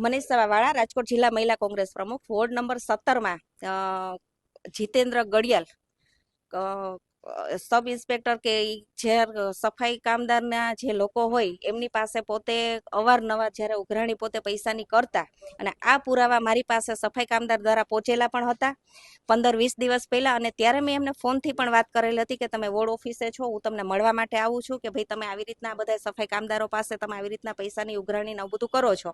મનીષ સવાવાળા રાજકોટ જિલ્લા મહિલા કોંગ્રેસ પ્રમુખ વોર્ડ નંબર સત્તરમાં જીતેન્દ્ર ગડિયાલ સબ ઇન્સ્પેક્ટર કે જે સફાઈ કામદારના જે લોકો હોય, એમની પાસે પોતે અવારનવાર જ્યારે ઉઘરાણી પોતે પૈસાની કરતા અને આ પુરાવા મારી પાસે સફાઈ કામદાર દ્વારા પહોંચેલા પણ હતા, પંદર વીસ દિવસ પહેલાં અને ત્યારે મેં એમને ફોનથી પણ વાત કરેલી હતી કે તમે વોર્ડ ઓફિસે છો, હું તમને મળવા માટે આવું છું કે ભાઈ તમે આવી રીતના બધા સફાઈ કામદારો પાસે તમે આવી રીતના પૈસાની ઉઘરાણી ને બધું કરો છો.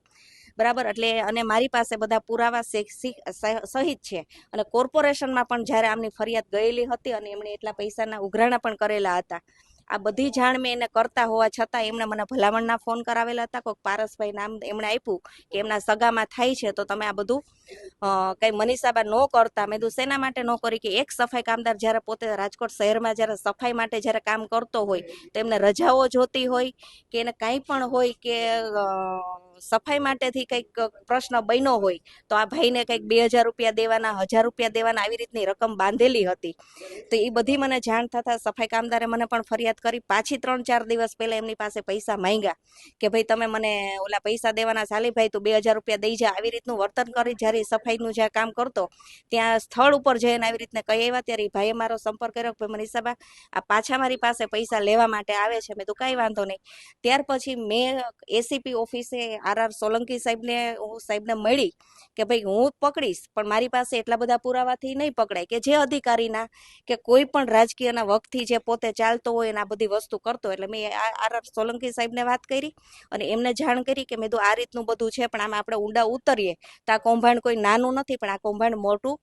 બરાબર? એટલે અને મારી પાસે બધા પુરાવા સહિત છે અને કોર્પોરેશનમાં પણ જ્યારે આમની ફરિયાદ ગયેલી હતી અને એમણે એટલા પૈસાના ઉઘરાણા પણ કરેલા હતા. આ બધી જાણ મેં એને કરતા હોવા છતાં એમણે મને ભલામણના ફોન કરાવેલા હતા. કોઈક પારસભાઈ નામ એમણે આપ્યું કે એમના સગામાં થાય છે તો તમે આ બધું કંઈ મનીષાબા ન કરતા. મેં કીધું, શેના માટે ન કરી કે એક સફાઈ કામદાર જ્યારે પોતે રાજકોટ શહેરમાં જ્યારે સફાઈ માટે જ્યારે કામ કરતો હોય તો એમને રજાઓ જોતી હોય કે એને કાંઈ પણ હોય કે સફાઈ માટેથી કંઈક પ્રશ્ન બન્યો હોય, તો આ ભાઈને કંઈક બે હજાર રૂપિયા દેવાના, હજાર રૂપિયા દેવાના આવી રીતની રકમ બાંધેલી હતી. તો એ બધી મને જાણ થતાં સફાઈ કામદારે મને પણ ફરિયાદ કરી. પાછી ત્રણ ચાર દિવસ પહેલાં એમની પાસે પૈસા માંગ્યા કે, ભાઈ, તમે મને ઓલા પૈસા દેવાના ચાલી ભાઈ તું બે હજાર રૂપિયા દઈ જા. આવી રીતનું વર્તન કરી જ્યારે સફાઈનું જ્યાં કામ કરતો, ત્યાં સ્થળ ઉપર જઈને આવી રીતને કહી આવ્યા ત્યારે ભાઈએ મારો સંપર્ક કર્યો કે, ભાઈ મનીષાબા આ પાછા મારી પાસે પૈસા લેવા માટે આવે છે. મેં તો કાંઈ વાંધો નહીં. ત્યાર પછી મેં એસીપી ઓફિસે આર આર સોલંકી સાહેબને, હું સાહેબને મળી કે ભાઈ હું પકડીશ, પણ મારી પાસે એટલા બધા પુરાવાથી નહીં પકડાય કે જે અધિકારીના કે કોઈ પણ રાજકીયના વખતથી જે પોતે ચાલતો હોય અને આ બધી વસ્તુ કરતો એટલે મેં આર આર સોલંકી સાહેબને વાત કરી અને એમને જાણ કરી કે મેં તો આ રીતનું બધું છે, પણ આમાં આપણે ઊંડા ઉતરીએ. તો આ કૌભાંડ કોઈ નાનું નથી, પણ આ કૌભાંડ મોટું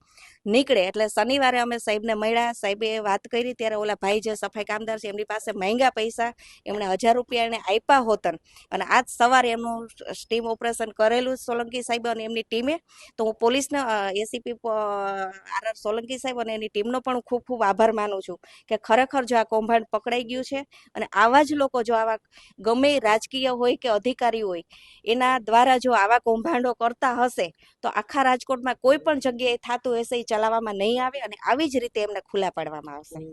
નીકળે. એટલે શનિવારે અમે સાહેબને મળ્યા. સાહેબે વાત કરી ત્યારે ઓલા ભાઈ જે સફાઈ કામદાર છે, એમની પાસે મહેંગા પૈસા. એમણે હજાર રૂપિયા એને આપ્યા હોતન. અને આજ સવારે એમનું સ્ટીમ ઓપરેશન કરેલું સોલંકી સાહેબ અને એમની ટીમે. તો હું પોલીસને એસીપી આર આર સોલંકી સાહેબ અને એની ટીમનો પણ ખૂબ ખૂબ આભાર માનું છું કે ખરેખર જો આ કૌભાંડ પકડાઈ ગયું છે અને આવા જ લોકો જો આવા ગમે રાજકીય હોય કે અધિકારી હોય, એના દ્વારા જો આવા કૌભાંડો કરતા હશે, તો આખા રાજકોટમાં કોઈ પણ જગ્યાએ થતું હશે એ ચલાવવામાં નહીં આવે અને આવી જ રીતે એમને ખુલ્લા પાડવામાં આવશે.